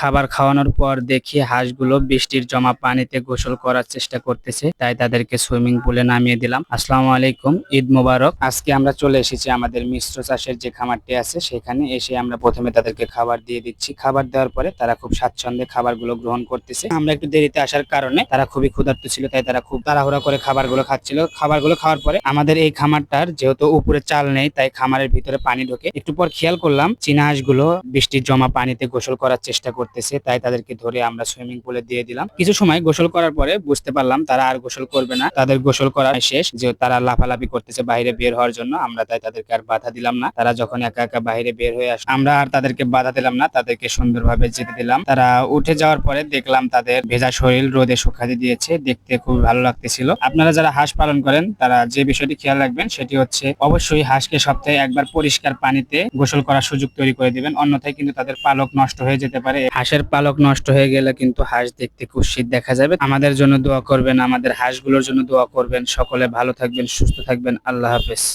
খাবার খাওয়ানোর পর দেখি হাঁসগুলো বৃষ্টির জমা পানিতে গোসল করার চেষ্টা করতেছে, তাই তাদেরকে সুইমিং পুলে নামিয়ে দিলাম। আসসালামু আলাইকুম, ঈদ মোবারক। আজকে আমরা চলে এসেছি আমাদের মিশ্র চাষের যে খামারটি আছে, সেখানে এসে আমরা প্রথমে তাদেরকে খাবার দিয়ে দিচ্ছি। খাবার দেওয়ার পরে তারা খুব স্বাচ্ছন্দ্যে খাবারগুলো গ্রহণ করতেছে। আমরা একটু দেরিতে আসার কারণে তারা খুবই ক্ষুধার্ত ছিল, তাই তারা খুব তাড়াহুড়া করে খাবারগুলো খাচ্ছিল। খাবারগুলো খাওয়ার পরে আমাদের এই খামারটার যেহেতু উপরে চাল নেই, তাই খামারের ভিতরে পানি ঢোকে। একটু পর খেয়াল করলাম, চীনা হাঁসগুলো বৃষ্টির জমা পানিতে গোসল করার চেষ্টা করতেছে, তাই তাদেরকে ধরে আমরা সুইমিং পুলে দিয়ে দিলাম। কিছু সময় গোসল করার পরে বুঝতে পারলাম তারা আর গোসল করবে না। তাদের গোসল করা শেষ, যে তারা লাফালাফি করতেছে বাইরে বের হওয়ার জন্য, আমরা তাই তাদেরকে আর বাধা দিলাম না। তারা যখন একা একা বাইরে বের হয়ে আস, আমরা আর তাদেরকে বাধা দিলাম না, তাদেরকে সুন্দরভাবে যেতে দিলাম। তারা উঠে যাওয়ার পরে দেখলাম তাদের ভেজা শরীর রোদে শুকাতে দিয়েছে, দেখতে খুব ভালো লাগতেছিল। আপনারা যারা হাঁস পালন করেন, তারা যে বিষয়টি খেয়াল রাখবেন, সেটি হচ্ছে অবশ্যই হাঁসকে সপ্তাহে একবার পরিষ্কার পানিতে গোসল করার সুযোগ তৈরি করে দিবেন, অন্যথায় কিন্তু তাদের পালক নষ্ট হয়ে যেতে পারে। হাঁসের পালক নষ্ট হয়ে গেলে কিন্তু হাঁস দেখতে কুৎসিত দেখা যাবে। আমাদের জন্য দোয়া করবেন, আমাদের হাঁসগুলোর জন্য দোয়া করবেন। সকলে ভালো থাকবেন, সুস্থ থাকবেন। আল্লাহ হাফেজ।